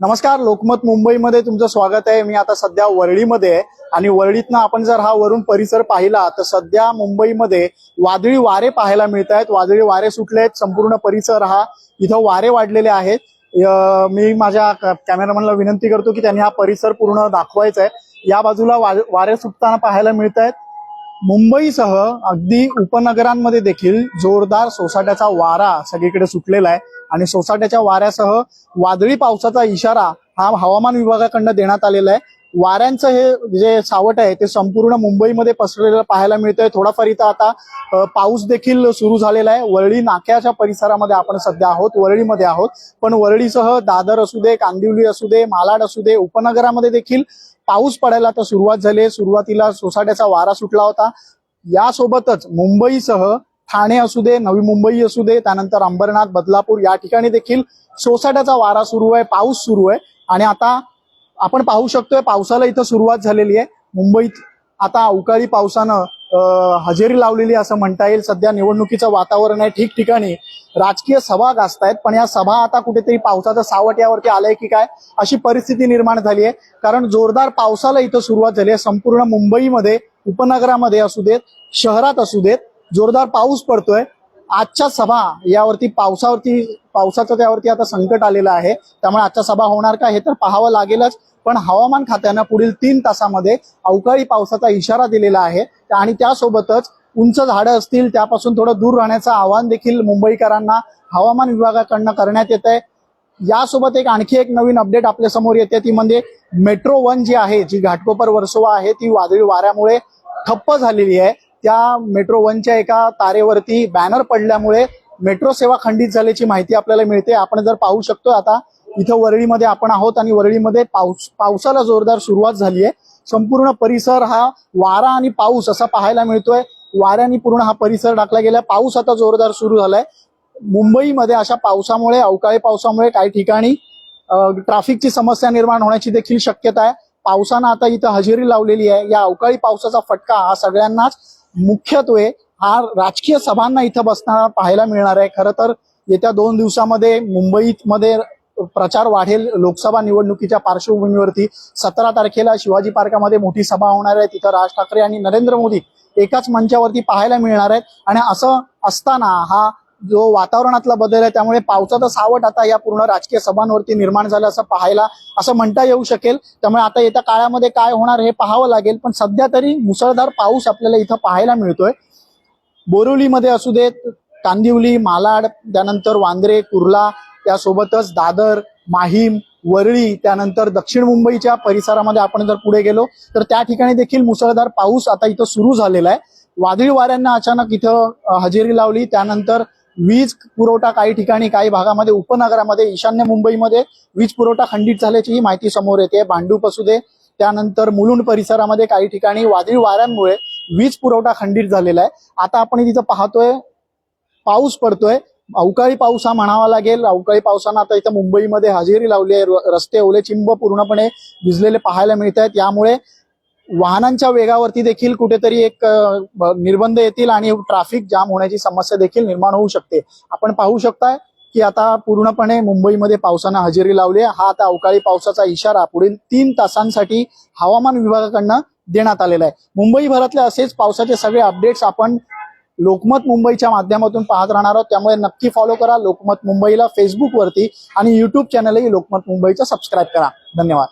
नमस्कार लोकमत मुंबईमध्ये तुमचं स्वागत आहे. मी आता सध्या वरळीमध्ये आहे. आणि वरळीतनं आपण जर हा वरून परिसर पाहिला तर सध्या मुंबईमध्ये वादळी वारे पाहायला मिळत आहेत. वादळी वारे सुटले आहेत. संपूर्ण परिसर हा इथं वारे वाढलेले आहेत. मी माझ्या क- कॅमेरामॅनला विनंती करतो की त्यांनी हा परिसर पूर्ण दाखवायचा आहे. या बाजूला वारे सुटताना पाहायला मिळत आहेत. मुंबईसह अगदी उपनगरांमध्ये देखील जोरदार सोसाट्याचा वारा सगळीकडे सुटलेला आहे. आणि सोसाट्याच्या वाऱ्यासह वादळी पावसाचा इशारा हा हवामान विभागाकडनं देण्यात आलेला आहे. वाऱ्यांचं हे जे सावट आहे ते संपूर्ण मुंबईमध्ये पसरलेलं पाहायला मिळतंय. थोडाफार इथं आता पाऊस देखील सुरू झालेला आहे. वरळी नाक्याच्या परिसरामध्ये आपण सध्या आहोत वरळीमध्ये आहोत. पण वरळीसह दादर असू दे कांदिवली असू दे मालाड असू दे उपनगरामध्ये देखील पाऊस पडायला आता सुरुवात झाली सुरुवातीला सोसाट्याचा वारा सुटला होता. यासोबतच मुंबईसह ठाणे असू दे नवी मुंबई असू दे त्यानंतर अंबरनाथ बदलापूर या ठिकाणी देखील सोसाट्याचा वारा सुरू आहे पाऊस सुरू आहे. आणि आता आपण पाहू शकतोय पावसाला इथं सुरुवात झालेली आहे. मुंबईत आता अवकाळी पावसानं हजेरी लावलेली असं म्हणता येईल. सध्या निवडणुकीचं वातावरण आहे. ठिकठिकाणी राजकीय सभा गाजतायत पण या सभा आता कुठेतरी पावसाचं सावट यावरती आलंय की काय अशी परिस्थिती निर्माण झाली आहे. कारण जोरदार पावसाला इथं सुरुवात झाली आहे. संपूर्ण मुंबईमध्ये उपनगरामध्ये असू देत शहरात असू देत जोरदार पाऊस पडतोय. आजच्या सभा यावरती पावसावरती पावसाचं त्यावरती आता संकट आलेलं आहे. त्यामुळे आजच्या सभा होणार का हे तर पाहावं लागेलच. पण हवामान खात्यानं पुढील तीन तासामध्ये अवकाळी पावसाचा इशारा दिलेला आहे. आणि त्यासोबतच उंच झाडं असतील त्यापासून थोडं दूर राहण्याचं आवाहन देखील मुंबईकरांना हवामान विभागाकडनं करण्यात येत आहे यासोबत एक आणखी एक नवीन अपडेट आपल्यासमोर येते. ती म्हणजे मेट्रो वन जी आहे जी घाटकोपर वर्सोवा आहे ती वादळी वाऱ्यामुळे ठप्प झालेली आहे. त्या मेट्रो वनच्या एका तारेवरती बॅनर पडल्यामुळे मेट्रो सेवा खंडित झाल्याची माहिती आपल्याला मिळते. आपण जर पाहू शकतो आता इथं वरळीमध्ये आपण आहोत आणि वरळीमध्ये पाऊस पावसाला जोरदार सुरुवात झाली आहे. संपूर्ण परिसर हा वारा आणि पाऊस असा पाहायला मिळतोय. वाऱ्याने पूर्ण हा परिसर टाकला गेला. पाऊस आता जोरदार सुरू झालाय. मुंबईमध्ये अशा पावसामुळे अवकाळी पावसामुळे काही ठिकाणी ट्रॅफिकची समस्या निर्माण होण्याची देखील शक्यता आहे. पावसानं आता इथं हजेरी लावलेली आहे. या अवकाळी पावसाचा फटका हा सगळ्यांनाच मुख्यत्वे हा राजकीय सभांना इथं बसताना पाहायला मिळणार आहे. खरं तर येत्या दोन दिवसामध्ये मुंबईत मध्ये प्रचार वाढेल. लोकसभा निवडणुकीच्या पार्श्वभूमीवरती सतरा तारखेला शिवाजी पार्कामध्ये मोठी सभा होणार आहे. तिथं राज ठाकरे आणि नरेंद्र मोदी एकाच मंचावरती पाहायला मिळणार आहेत. आणि असं असताना हा जो वातावरणातला बदल आहे त्यामुळे पावसाचं सावट आता या पूर्ण राजकीय सभांवरती निर्माण झालं असं पाहायला असं म्हणता येऊ शकेल. त्यामुळे आता येत्या काळामध्ये काय होणार हे पाहावं लागेल पण सध्या तरी मुसळधार पाऊस आपल्याला इथं पाहायला मिळतोय. बोरिवलीमध्ये असू देत कांदिवली मालाड त्यानंतर वांद्रे कुर्ला त्यासोबतच दादर माहीम वरळी त्यानंतर दक्षिण मुंबईच्या परिसरामध्ये आपण जर पुढे गेलो तर त्या ठिकाणी देखील मुसळधार पाऊस आता इथं सुरू झालेला आहे. वादळी वाऱ्यांना अचानक इथं हजेरी लावली त्यानंतर वीज पुरवठा काही ठिकाणी काही भागामध्ये उपनगरामध्ये ईशान्य मुंबईमध्ये वीज पुरवठा खंडित झाल्याची ही माहिती समोर येते. भांडूप असू दे. त्यानंतर मुलुंड परिसरामध्ये काही ठिकाणी वादळी वाऱ्यांमुळे वीज पुरवठा खंडित झालेला आहे. आता आपण तिथं पाहतोय पाऊस पडतोय. अवकाळी पाऊस हा म्हणावा लागेल. अवकाळी पावसानं आता इथं मुंबईमध्ये हजेरी लावली आहे. रस्ते ओले चिंब पूर्णपणे भिजलेले पाहायला मिळत आहेत यामुळे वाहनांच्या वेगावरती देखील कुठेतरी एक निर्बंध येतील आणि ट्रॅफिक जाम होण्याची समस्या देखील निर्माण होऊ शकते. आपण पाहू शकताय की आता पूर्णपणे मुंबईमध्ये पावसानं हजेरी लावली आहे. हा आता अवकाळी पावसाचा इशारा पुढील तीन तासांसाठी हवामान विभागाकडनं देण्यात आलेला आहे. मुंबईभरातले असेच पावसाचे सगळे अपडेट्स आपण लोकमत मुंबईच्या माध्यमातून पाहत राहणार आहोत. त्यामुळे नक्की फॉलो करा लोकमत मुंबईला फेसबुकवरती आणि युट्यूब चॅनलही लोकमत मुंबईचं सबस्क्राईब करा. धन्यवाद.